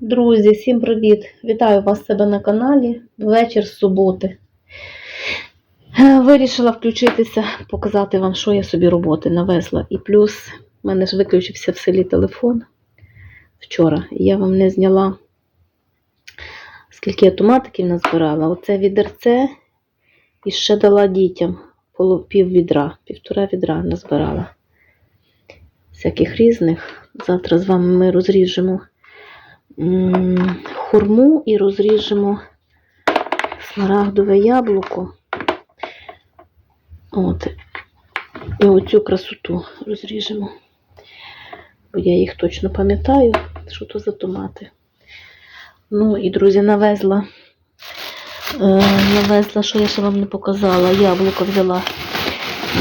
Друзі, всім привіт! Вітаю вас себе на каналі. Вечір суботи. Е, Вирішила включитися, показати вам, що я собі роботи навезла. І плюс в мене ж виключився в селі телефон вчора. Я вам не зняла, скільки я томатиків назбирала. Оце відерце і ще дала дітям пів відра, півтора відра назбирала. Всяких різних. Завтра з вами ми розріжемо хурму і розріжемо смарагдове яблуко. От. І оцю красоту розріжемо. Бо я їх точно пам'ятаю, що то за томати. Ну і, друзі, навезла. Е, навезла, що я ще вам не показала. Яблуко взяла.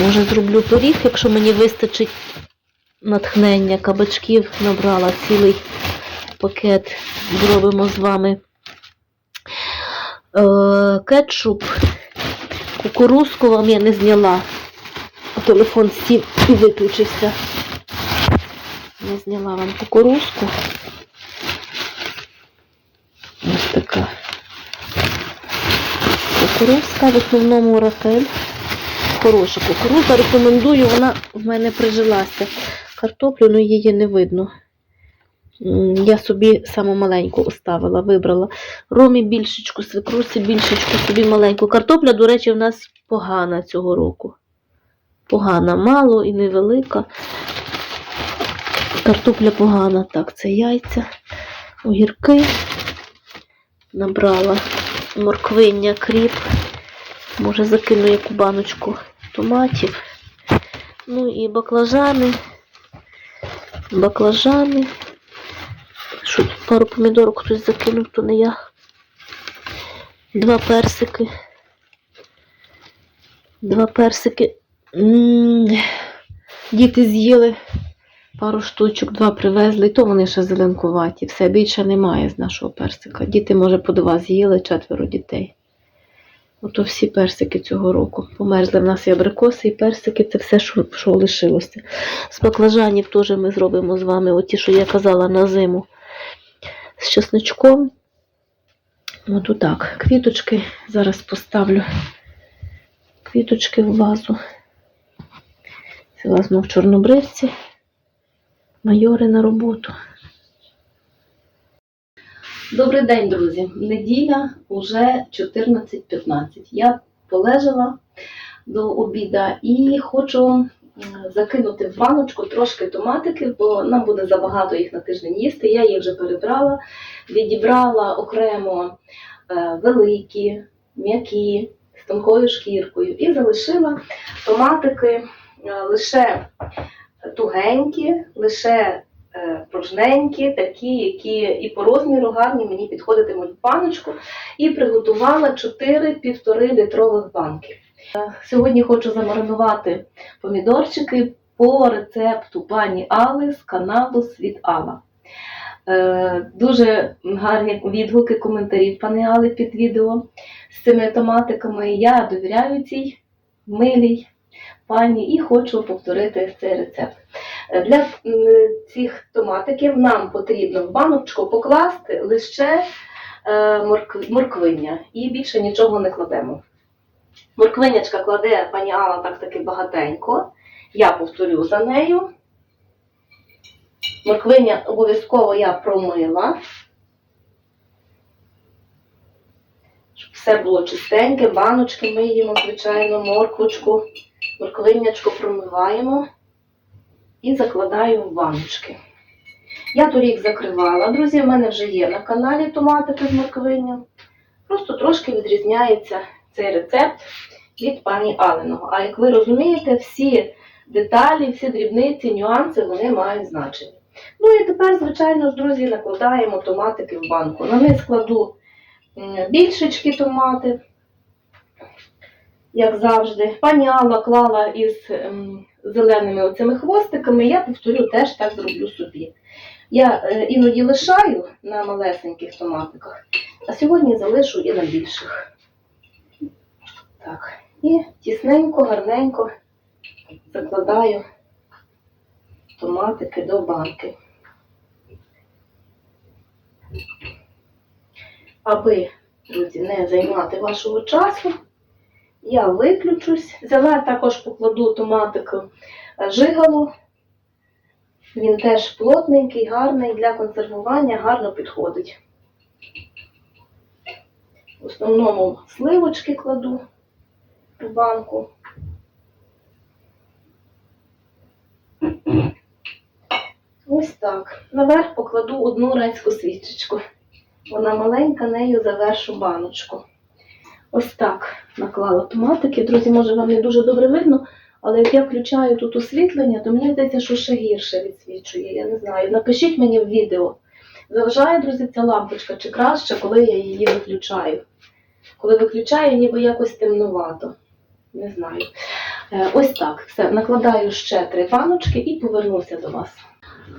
Може, зроблю пиріг, якщо мені вистачить натхнення кабачків, набрала цілий пакет. Зробимо з вами е, кетчуп. Кукурузку вам я не зняла. Телефон сів і виключився. Не зняла вам кукурузку. Ось така. Кукурузка в основному рафель. Хороша кукуруза. Рекомендую, вона в мене прижилася. Картоплю, ну її не видно. Я собі саму маленьку оставила, вибрала. Ромі більшечку, свекрусі більшечку, собі маленьку. Картопля, до речі, в нас погана цього року. Погана, мало і невелика. Картопля погана. Так, це яйця, огірки. Набрала морквиння, кріп. Може закину яку баночку томатів. Ну і баклажани. Баклажани. Що пару помідорок хтось закинув, то не я. Два персики. Два персики. Діти з'їли пару штучок, два привезли, і то вони ще зеленкуваті. Все більше немає з нашого персика. Діти, може, по два з'їли четверо дітей. Ото всі персики цього року. Померзли в нас і абрикоси, і персики це все, що, що лишилося. З баклажанів теж ми зробимо з вами, оті, що я казала на зиму з чесничком. От отак. Квіточки зараз поставлю. Квіточки в вазу. Це вазьму в чорнобривці. Майори на роботу. Добрий день, друзі. Неділя уже 14.15. Я полежала до обіда і хочу закинути в баночку трошки томатиків, бо нам буде забагато їх на тиждень їсти. Я їх вже перебрала, відібрала окремо е, великі, м'які, з тонкою шкіркою, і залишила томатики е, лише тугенькі, лише е, пружненькі, такі, які і по розміру гарні мені підходитимуть в баночку. І приготувала 4 півтори літрових банки. Сьогодні хочу замаринувати помідорчики по рецепту пані Али з каналу Світ Алла. Е, Дуже гарні відгуки, коментарі пані Али під відео з цими томатиками. Я довіряю цій милій пані і хочу повторити цей рецепт. Е, Для цих томатиків нам потрібно в баночку покласти лише е, морквиння і більше нічого не кладемо. Морквинячка кладе пані Алла так таки багатенько. Я повторю за нею. Морквиння обов'язково я промила. Щоб все було чистеньке, баночки миємо, звичайно, морквочку, морквиннячку промиваємо і закладаю в баночки. Я торік закривала. Друзі, в мене вже є на каналі томатики з морквинням. Просто трошки відрізняється цей рецепт від пані Алиного. А як ви розумієте, всі деталі, всі дрібниці, нюанси вони мають значення. Ну і тепер, звичайно ж, друзі, накладаємо томатики в банку. На них складу більшечки томати, як завжди. Пані Алла клала із ем, зеленими оцими хвостиками, я повторю, теж так зроблю собі. Я е, іноді лишаю на малесеньких томатиках, а сьогодні залишу і на більших. Так, і тісненько, гарненько закладаю томатики до банки. Аби, друзі, не займати вашого часу, я виключусь. Взяла також покладу томатик е, жигалу. Він теж плотненький, гарний для консервування, гарно підходить. В основному сливочки кладу банку. Ось так. Наверх покладу одну райську свічечку. Вона маленька, нею завершу баночку. Ось так наклала томатики. Друзі, може вам не дуже добре видно, але як я включаю тут освітлення, то мені здається, що ще гірше відсвічує. Я не знаю. Напишіть мені в відео. Заважає, друзі, ця лампочка чи краще, коли я її виключаю. Коли виключаю, ніби якось темнувато. Не знаю. Е, Ось так. Все, накладаю ще три баночки і повернуся до вас.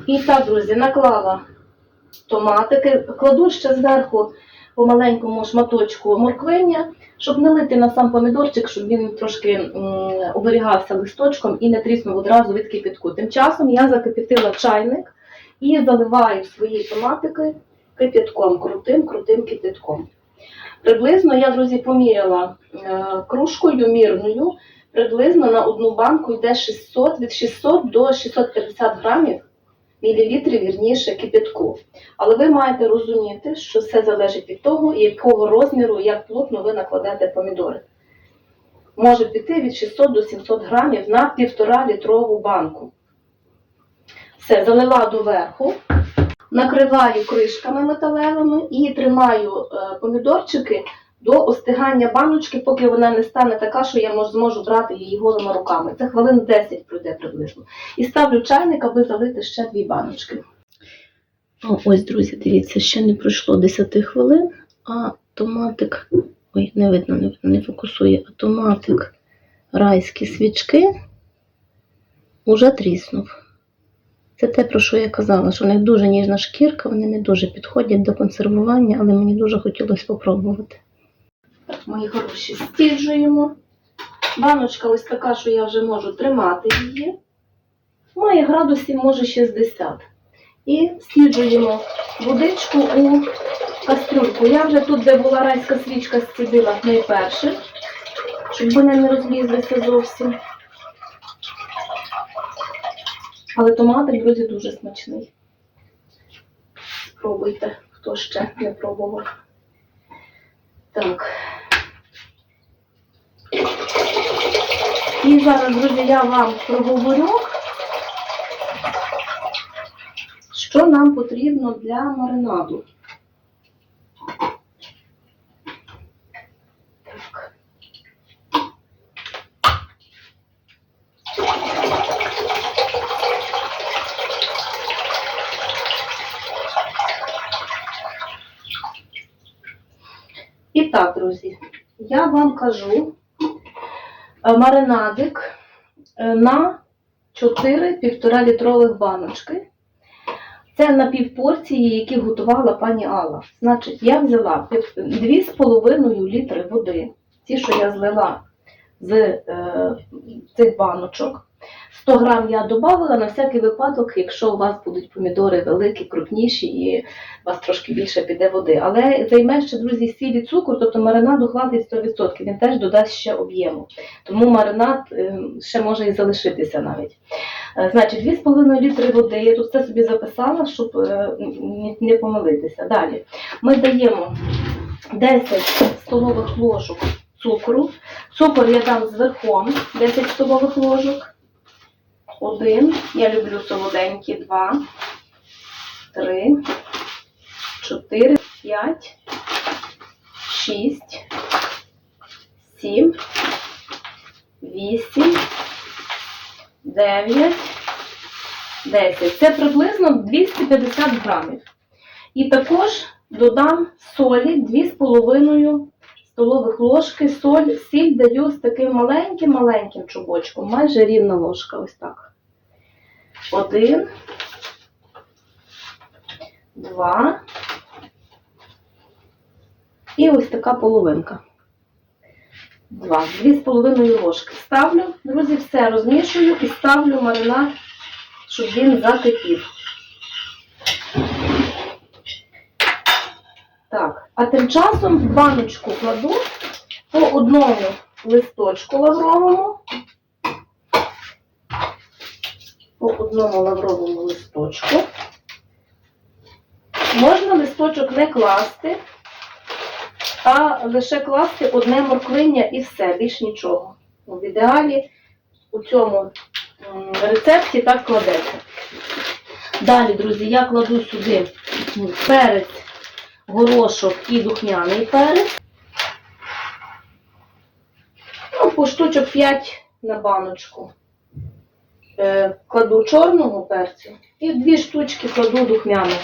І так, друзі, наклала томатики, кладу ще зверху по маленькому шматочку морквиння, щоб не лити на сам помідорчик, щоб він трошки оберігався листочком і не тріснув одразу від кипятку. Тим часом я закипятила чайник і заливаю свої томатики кипятком, крутим, крутим кипятком. Приблизно я, друзі, поміряла е, кружкою мірною, приблизно на одну банку йде 600, від 600 до 650 грамів мілілітрів, вірніше, кипятку. Але ви маєте розуміти, що все залежить від того, якого розміру, як плотно ви накладете помідори. Може піти від 600 до 700 грамів на півтора літрову банку. Все, залила доверху, накриваю кришками металевими і тримаю е, помідорчики до остигання баночки, поки вона не стане така, що я зможу брати її голими руками. Це хвилин 10 пройде приблизно. І ставлю чайник, аби залити ще дві баночки. О, ось, друзі, дивіться, ще не пройшло 10 хвилин, а томатик. Ой, не видно, не не фокусує, а райські свічки уже тріснув. Це те, про що я казала, що в них дуже ніжна шкірка, вони не дуже підходять до консервування, але мені дуже хотілося спробувати. Мої хороші, стіджуємо. Баночка ось така, що я вже можу тримати її. Має градусів, може 60. І стіджуємо водичку у кастрюльку. Я вже тут, де була райська свічка, стідила найперше, щоб вони не розлізлися зовсім. Але томатик, друзі, дуже смачний. Спробуйте, хто ще не пробував. Так. І зараз, друзі, я вам проговорю, що нам потрібно для маринаду. Так. І так, друзі, я вам кажу е, маринадик е, на 4 1,5 літрових баночки. Це на півпорції, які готувала пані Алла. Значить, я взяла 2,5 літри води, ті, що я злила з е, цих баночок. 100 грам я додавала на всякий випадок, якщо у вас будуть помідори великі, крупніші і у вас трошки більше піде води. Але займе ще, друзі, сіль цукор, тобто маринад хватить 100%, він теж додасть ще об'єму. Тому маринад е, ще може і залишитися навіть. Е, Значить, 2,5 літри води. Я тут це собі записала, щоб е, не помилитися. Далі ми даємо 10 столових ложок цукру. Цукор я дам зверху 10 столових ложок. Один. Я люблю солоденькі. Два, три, чотири, п'ять, шість, сім, вісім, дев'ять, десять. Це приблизно 250 грамів. І також додам солі 2,5 столових ложки. Соль, сіль даю з таким маленьким-маленьким чубочком, майже рівна ложка, ось так. Один, два. І ось така половинка. Два. Дві з половиною ложки. Ставлю, друзі, все розмішую і ставлю маринад, щоб він закипів. Так, а тим часом в баночку кладу по одному листочку лавровому. По одному лавровому листочку. Можна листочок не класти, а лише класти одне морквиння і все, більш нічого. В ідеалі у цьому рецепті так кладеться. Далі, друзі, я кладу сюди перець, горошок і духмяний перець. Ну, по штучок 5 на баночку. Е, кладу чорного перцю і дві штучки кладу духмяного.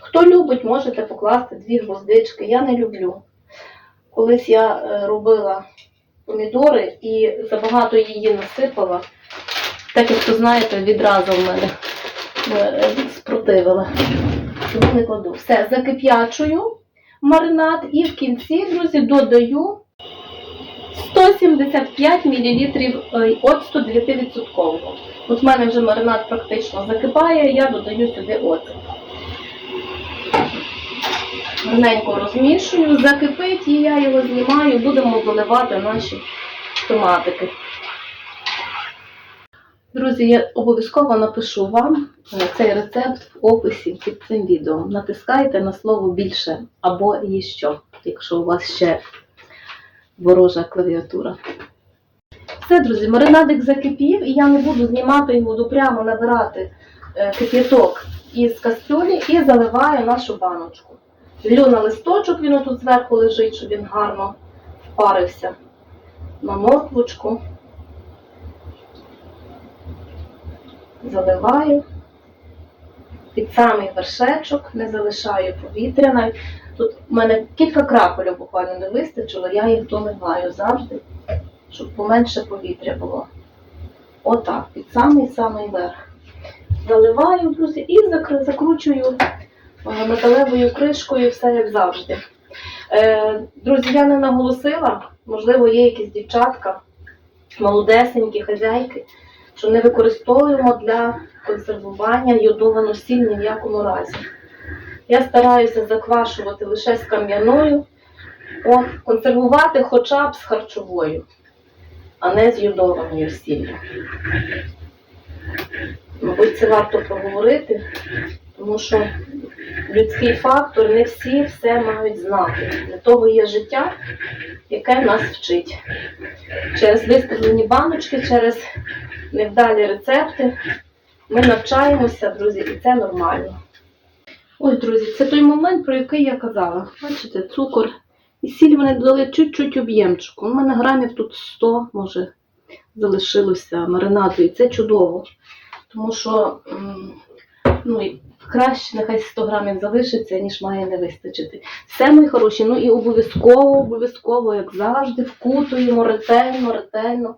Хто любить, можете покласти дві гвоздички. Я не люблю. Колись я е, робила помідори і забагато її насипала. Так як ви знаєте, відразу в мене е, спротивила. Тому не кладу. Все, закип'ячую маринад і в кінці, друзі, додаю 175 мл оцту 9%. От в мене вже маринад практично закипає, я додаю сюди оцет. Гарненько розмішую, закипить і я його знімаю, будемо заливати наші томатики. Друзі, я обов'язково напишу вам е, цей рецепт в описі під цим відео. Натискайте на слово більше або є що, якщо у вас ще ворожа клавіатура. Все, друзі, маринадик закипів, і я не буду знімати і буду прямо набирати е, кип'яток із кастрюлі і заливаю нашу баночку. Лю на листочок, він тут зверху лежить, щоб він гарно впарився на морквочку. Заливаю під самий вершечок, не залишаю повітря. Навіть тут в мене кілька крапель буквально не вистачило, я їх доливаю завжди, щоб поменше повітря було. Отак, під самий-самий верх. Заливаю, друзі, і закручую е, металевою кришкою, все як завжди. Е, друзі, я не наголосила, можливо, є якісь дівчатка, молодесенькі хазяйки, що не використовуємо для консервування йодовану сіль ні в якому разі. Я стараюся заквашувати лише з кам'яною, от, консервувати хоча б з харчовою, а не з йодованою сіллю. Мабуть, це варто проговорити, тому що людський фактор не всі все мають знати. Для того є життя, яке нас вчить. Через виставлені баночки, через невдалі рецепти ми навчаємося, друзі, і це нормально. Ось, друзі, це той момент, про який я казала. Бачите, цукор і сіль вони додали чуть-чуть об'ємчику. У мене грамів тут 100, може, залишилося маринаду, і це чудово. Тому що ну, краще нехай 100 грамів залишиться, ніж має не вистачити. Все, мої хороші, ну і обов'язково, обов'язково, як завжди, вкутуємо ретельно, ретельно.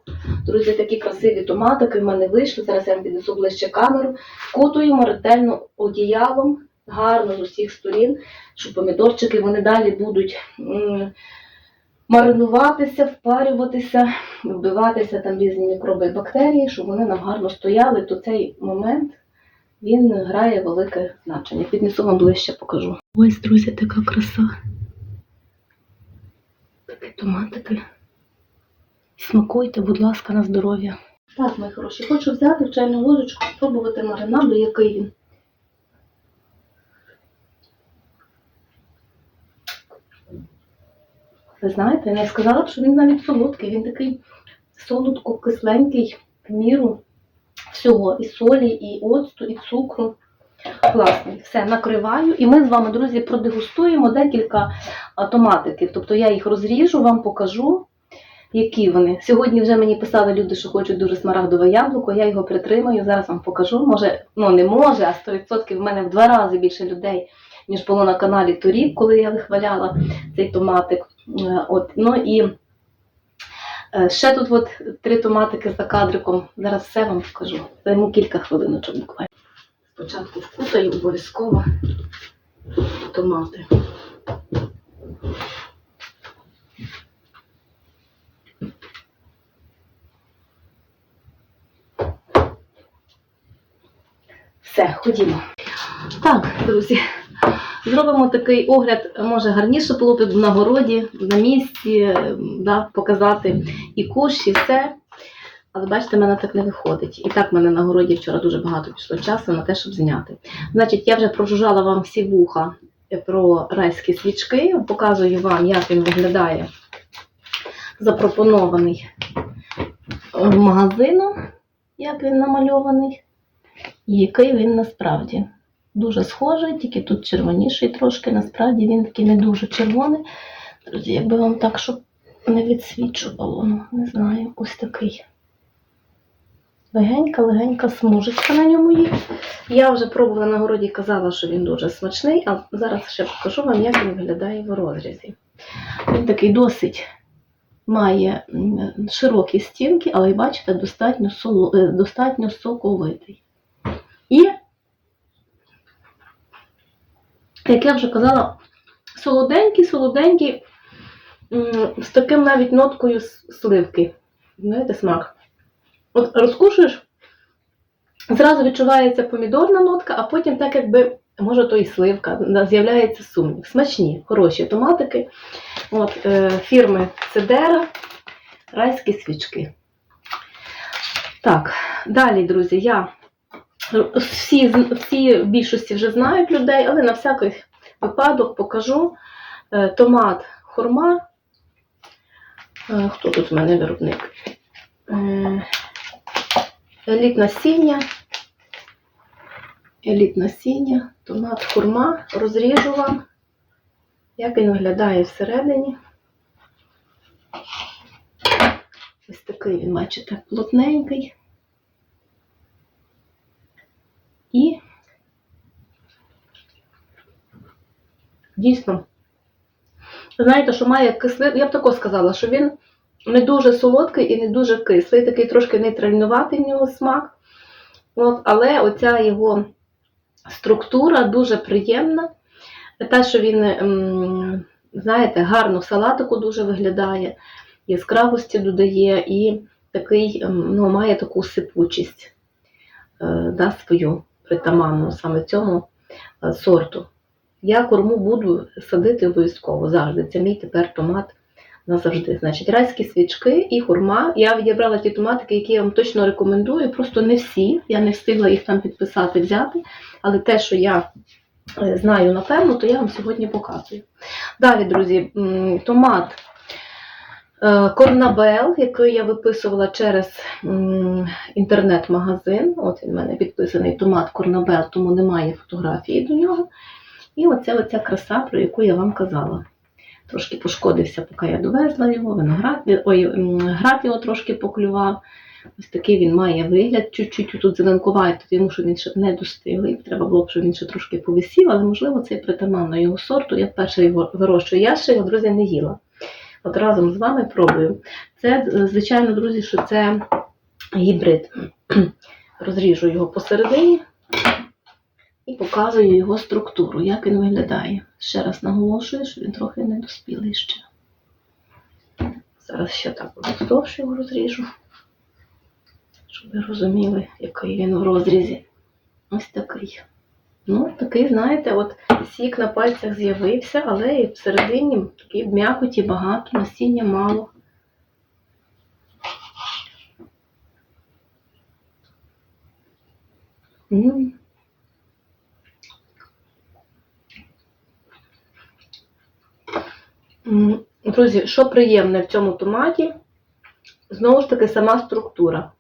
Друзі, такі красиві томатики в мене вийшли. Зараз я вам піднесу ближче камеру. Вкутуємо ретельно одіялом, гарно з усіх сторін, щоб помідорчики вони далі будуть маринуватися, впарюватися, вбиватися там різні мікроби і бактерії, щоб вони нам гарно стояли, то цей момент він грає велике значення. Піднесу вам ближче покажу. Ось, друзі, така краса. Такі томатики. Смакуйте, будь ласка, на здоров'я. Так, мої хороші, хочу взяти в чайну ложечку, спробувати маринаду, який він. Ви знаєте, я сказала б, що він навіть солодкий. Він такий солодко-кисленький в міру всього. І солі, і оцту, і цукру. Класний. Все, накриваю. І ми з вами, друзі, продегустуємо декілька томатиків. Тобто я їх розріжу, вам покажу, які вони. Сьогодні вже мені писали люди, що хочуть дуже смарагдове яблуко, я його притримаю, зараз вам покажу. Може, ну не може, а 100% в мене в два рази більше людей, ніж було на каналі торік, коли я вихваляла цей томатик. Е, От, ну і е, ще тут от три томатики за кадриком. Зараз все вам покажу. Займу кілька хвилиночок буквально. Спочатку вкутаю обов'язково томати. Все, ходімо. Так, друзі, зробимо такий огляд, може гарніше було б на городі, на місці, е, да, показати і кущ, і все. Але бачите, в мене так не виходить. І так в мене на городі вчора дуже багато пішло часу на те, щоб зняти. Значить, я вже прожужжала вам всі вуха про райські свічки, показую вам, як він виглядає запропонований е, магазином, як він намальований, і який він насправді. Дуже схожий, тільки тут червоніший трошки, насправді він такий не дуже червоний. Друзі, якби вам так, щоб не відсвічувало, ну, не знаю, ось такий. Легенька-легенька смужечка на ньому є. Я вже пробувала на городі казала, що він дуже смачний, а зараз ще покажу вам, як він виглядає в розрізі. Він такий досить має широкі стінки, але бачите, достатньо, е, достатньо соковитий. І, як я вже казала, солоденький, м, з таким навіть ноткою сливки. Знаєте, смак. От розкушуєш, зразу відчувається помідорна нотка, а потім так якби, може, то і сливка, з'являється сумнів. Смачні, хороші томатики. От, е, фірми Цедера, райські свічки. Так, далі, друзі, я всі, всі в більшості вже знають людей, але на всякий випадок покажу Е, томат хурма. Е, Хто тут в мене виробник? Е, Еліт насіння. Еліт насіння, томат хурма. Розріжу вам, як він виглядає всередині. Ось такий він, бачите, плотненький. І дійсно, знаєте, що має кислий, я б тако сказала, що він не дуже солодкий і не дуже кислий, такий трошки нейтральнуватий в нього смак. От, але оця його структура дуже приємна. Те, що він, ем, знаєте, гарно в салатику дуже виглядає, яскравості додає і такий, ем, ну, має таку сипучість е, да, свою притаманну саме цьому е, сорту. Я корму буду садити обов'язково завжди. Це мій тепер томат назавжди. Значить, райські свічки і хурма. Я відібрала ті томатики, які я вам точно рекомендую. Просто не всі. Я не встигла їх там підписати, взяти. Але те, що я е, знаю напевно, то я вам сьогодні показую. Далі, друзі, томат Корнабел, який я виписувала через інтернет-магазин. От він в мене підписаний томат Корнабел, тому немає фотографії до нього. І оця оця краса, про яку я вам казала. Трошки пошкодився, поки я довезла його, виноград, ой, град його трошки поклював. Ось такий він має вигляд, чуть-чуть тут зеленкуватий, тому що він ще не достиглий. Треба було б, щоб він ще трошки повисів, але можливо це притаманно його сорту. Я вперше його вирощую. Я ще його, друзі, не їла. От разом з вами пробую. Це, е, звичайно, друзі, що це гібрид. Розріжу його посередині і показую його структуру, як він виглядає. Ще раз наголошую, що він трохи недоспілий ще. Зараз ще так вздовж його розріжу, щоб ви розуміли, який він в розрізі. Ось такий. Ну, такий, знаєте, от сік на пальцях з'явився, але і всередині такий м'якоті багато, насіння мало. Друзі, що приємне в цьому томаті, знову ж таки, сама структура.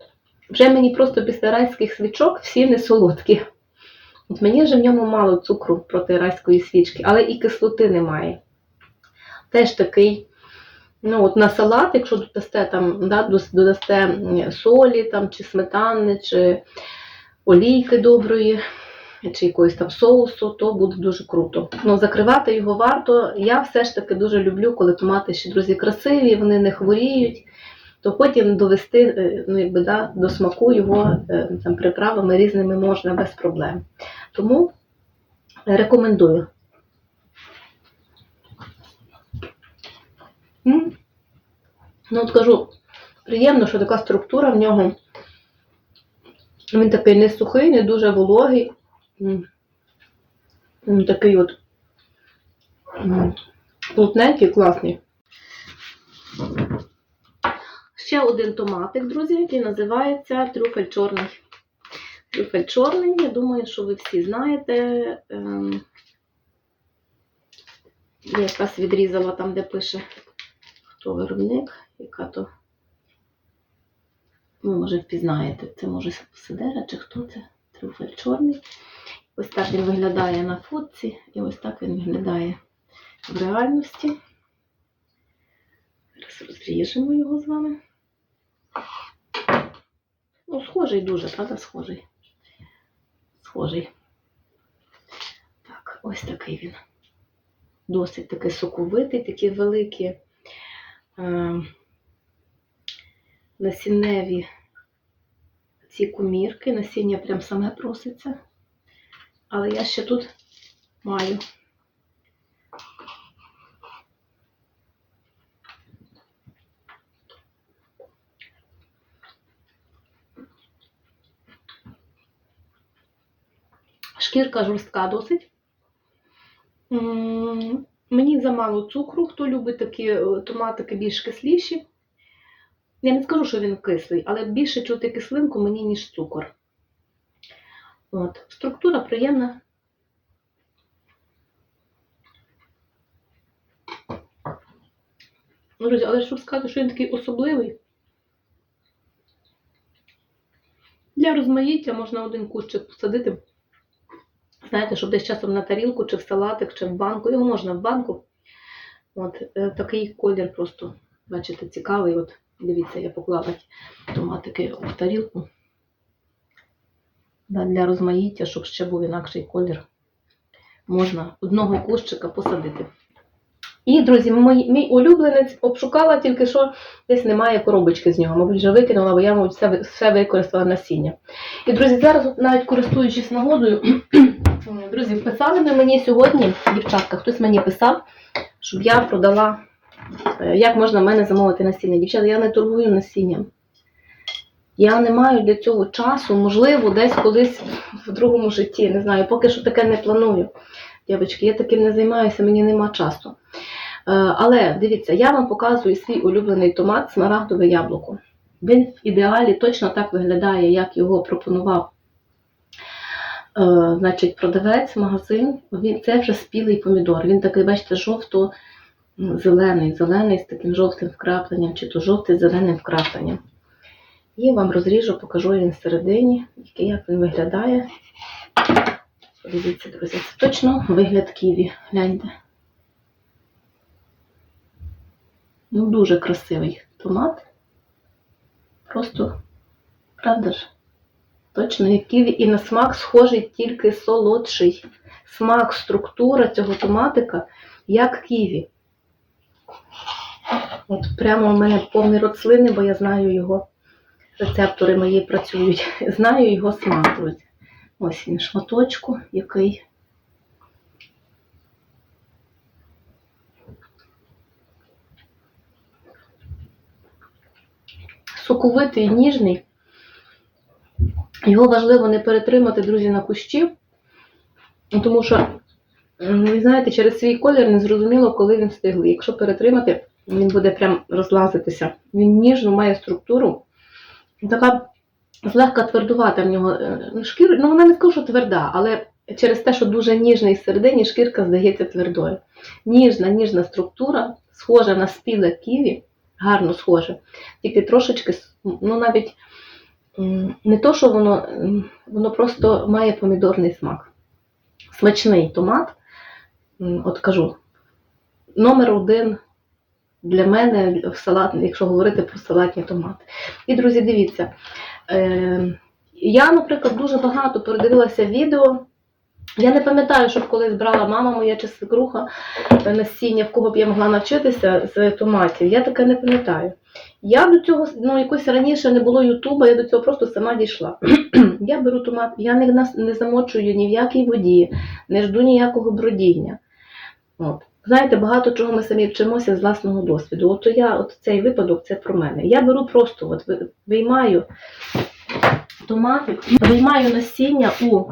Вже мені просто після райських свічок всі не солодкі. От мені вже в ньому мало цукру проти райської свічки, але і кислоти немає. Теж такий, ну от на салат, якщо додасте там, да, додасте солі там, чи сметани, чи олійки доброї, чи якогось там соусу, то буде дуже круто. Ну, закривати його варто. Я все ж таки дуже люблю, коли томати ще друзі красиві, вони не хворіють. То потім довести е, ну, якби, да, до смаку його е, там, приправами різними можна без проблем. Тому рекомендую. Ну, от кажу, приємно, що така структура в нього. Він такий не сухий, не дуже вологий. м, такий от плотненький, класний. Ще один томатик, друзі, який називається трюфель чорний. Трюфель чорний, я думаю, що ви всі знаєте. Ем, я якраз відрізала там, де пише, хто виробник, яка то. Ви, може, впізнаєте, це може Сидера чи хто це? Трюфель чорний. Ось так він виглядає на фотці, і ось так він виглядає в реальності. Зараз розріжемо його з вами. Ну, схожий дуже, правда, схожий. Схожий. Так, ось такий він. Досить такий соковитий, такі великі е, насінневі ці кумірки. Насіння прям саме проситься. Але я ще тут маю. Шкірка жорстка досить. Мені замало цукру. Хто любить такі е, томатики більш кисліші. Я не скажу, що він кислий, але більше чути кислинку мені, ніж цукор. От. Структура приємна. Ну, Друзі, але щоб сказати, що він такий особливий. Для розмаїття можна один кущик посадити. Знаєте, щоб десь часом на тарілку, чи в салатик, чи в банку. Його можна в банку. От е, такий колір просто, бачите, цікавий. От дивіться, я поклала томатики в тарілку. Для розмаїття, щоб ще був інакший колір. Можна одного кущика посадити. І, друзі, мій, мій улюбленець обшукала тільки що десь немає коробочки з нього. Мабуть, вже викинула, бо я, мабуть, все, все використала насіння. І, друзі, зараз, навіть користуючись нагодою, друзі, писали ви мені сьогодні, дівчатка, хтось мені писав, щоб я продала, е, як можна в мене замовити насіння. Дівчата, я не торгую насінням. Я не маю для цього часу, можливо, десь колись в другому житті, не знаю, поки що таке не планую. Дівчатки, я таким не займаюся, мені нема часу. Е, Але дивіться, я вам показую свій улюблений томат смарагдове яблуко. Він в ідеалі точно так виглядає, як його пропонував значить, продавець, магазин. Він, це вже спілий помідор. Він такий, бачите, жовто-зелений, зелений з таким жовтим вкрапленням, чи то жовтий зеленим вкрапленням. І вам розріжу, покажу він всередині, як він виглядає. Подивіться, друзі, це точно вигляд ківі. Гляньте. Ну, дуже красивий томат. Просто, правда ж? Точно ківі. І на смак схожий тільки солодший. Смак, структура цього томатика, як ківі. От прямо у мене повний рот слини, бо я знаю його. Рецептори мої працюють. Знаю його смак. Ось він шматочку, який. Соковитий, ніжний. Його важливо не перетримати, друзі, на кущі, тому що, ви знаєте, через свій колір не зрозуміло, коли він стиглий. Якщо перетримати, він буде прям розлазитися. Він ніжно має структуру. Така злегка твердувата в нього е, ну, шкіра, ну вона не скажу, що тверда, але через те, що дуже ніжний всередині, шкірка здається твердою. Ніжна, ніжна структура, схожа на спіле ківі, гарно схоже, тільки трошечки, ну навіть не то, що воно, воно просто має помідорний смак. Смачний томат, от кажу, номер один для мене в салат, якщо говорити про салатні томати. І, друзі, дивіться. Е, я, наприклад, дуже багато передивилася відео. Я не пам'ятаю, щоб колись брала мама моя чи свекруха е, насіння, в кого б я могла навчитися з томатів. Я таке не пам'ятаю. Я до цього, ну, якось раніше не було Ютуба, я до цього просто сама дійшла. я беру томат, я не, не замочую ні в якій воді, не жду ніякого бродіння. От. Знаєте, багато чого ми самі вчимося з власного досвіду. От я, от цей випадок, це про мене. Я беру просто, от виймаю томатик, виймаю насіння у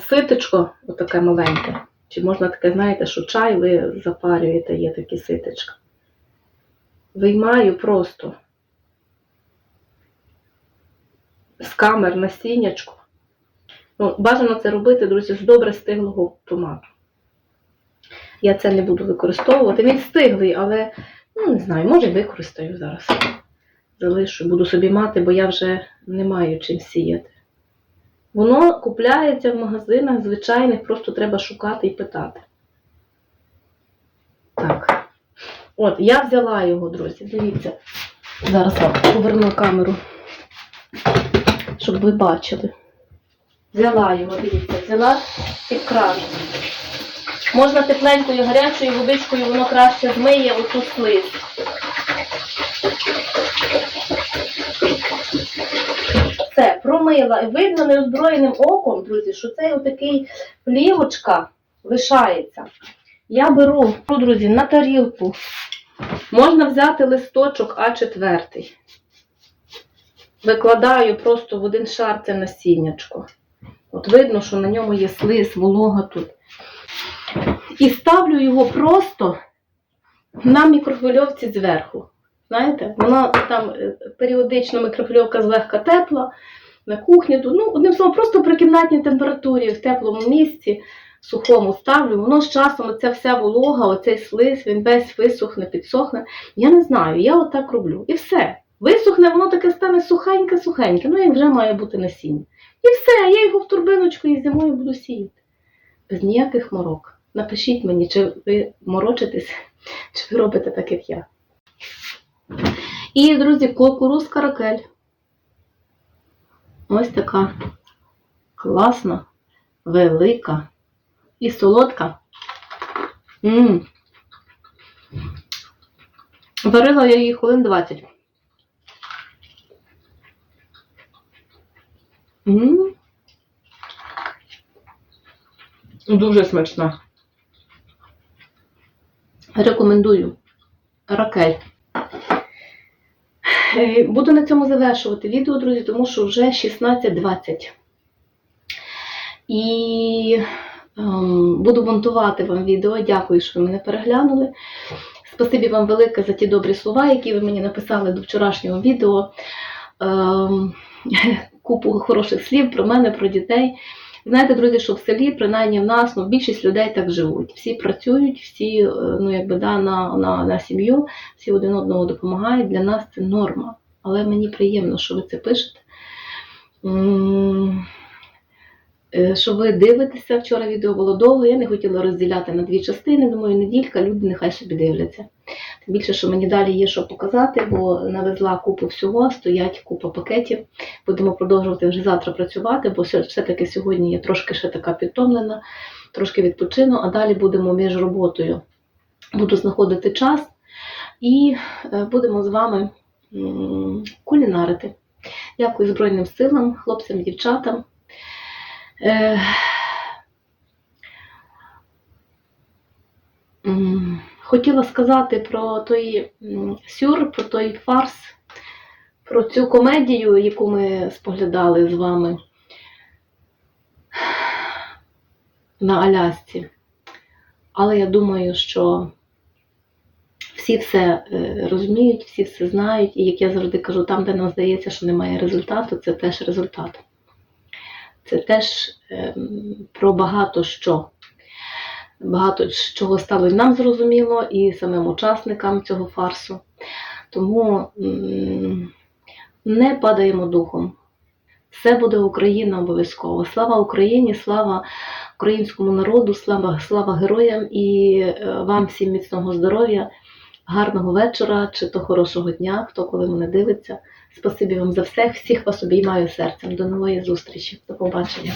ситечко, отаке маленьке. Чи можна таке, знаєте, що чай ви запарюєте, є такі ситечка. Виймаю просто з камер насіннячку. Ну, бажано це робити, друзі, з добре стиглого томату. Я це не буду використовувати. Він стиглий, але ну, не знаю, може використаю зараз. Залишу, буду собі мати, бо я вже не маю чим сіяти. Воно купляється в магазинах звичайних, просто треба шукати і питати. Так. От, я взяла його, друзі. Дивіться. Зараз вам поверну камеру, щоб ви бачили. Взяла його, дивіться, взяла кран. Можна тепленькою гарячою водичкою, воно краще змиє оту слизь. Все, промила. І видно неозброєним оком, друзі, що цей отакий плівочка лишається. Я беру, друзі, на тарілку. Можна взяти листочок А4. Викладаю просто в один шар це насіннячко. От видно, що на ньому є слиз, волога тут. І ставлю його просто на мікрохвильовці зверху. Знаєте, вона там е, періодично мікрохвильовка злегка тепла, на кухні. Ну, одним словом, просто при кімнатній температурі, в теплому місці, сухому ставлю. Воно з часом, оця вся волога, оцей слиз, він весь висохне, підсохне. Я не знаю, я отак роблю. І все. Висохне, воно таке стане сухеньке-сухеньке, ну і вже має бути насіння. І все, я його в турбиночку і зимою буду сіяти. Без ніяких морок. Напишіть мені, чи ви морочитесь, чи ви робите так, як я. І, друзі, кукурузка ракель. Ось така класна, велика і солодка. М. Варила я її хвилин 20. М. Дуже смачна. Рекомендую. Ракель. Е, Буду на цьому завершувати відео, друзі, тому що вже 16.20. І ем, буду монтувати вам відео. Дякую, що ви мене переглянули. Спасибі вам велике за ті добрі слова, які ви мені написали до вчорашнього відео. Ем, купу хороших слів про мене, про дітей. Знаєте, друзі, що в селі, принаймні в нас, ну, більшість людей так живуть. Всі працюють, всі е, ну, якби, да, на, на, на сім'ю, всі один одному допомагають. Для нас це норма. Але мені приємно, що ви це пишете. Е, Що ви дивитеся, вчора відео було довго, я не хотіла розділяти на дві частини. Думаю, неділька, люди нехай собі дивляться. Більше, що мені далі є що показати, бо навезла купу всього, стоять купа пакетів. Будемо продовжувати вже завтра працювати, бо все- все-таки сьогодні я трошки ще така підтомлена, трошки відпочину, а далі будемо між роботою. Буду знаходити час і е, будемо з вами кулінарити. Дякую Збройним силам, хлопцям, дівчатам. Е, Хотіла сказати про той сюр, про той фарс, про цю комедію, яку ми споглядали з вами на Алясці. Але я думаю, що всі все е, розуміють, всі все знають, і як я завжди кажу, там, де нам здається, що немає результату, це теж результат. Це теж ем, про багато що. Багато чого стало і нам зрозуміло, і самим учасникам цього фарсу. Тому не падаємо духом. Все буде Україна обов'язково. Слава Україні, слава українському народу, слава, слава героям і е, вам всім міцного здоров'я, гарного вечора чи то хорошого дня, хто коли мене дивиться. Спасибі вам за все. Всіх вас обіймаю серцем. До нової зустрічі. До побачення.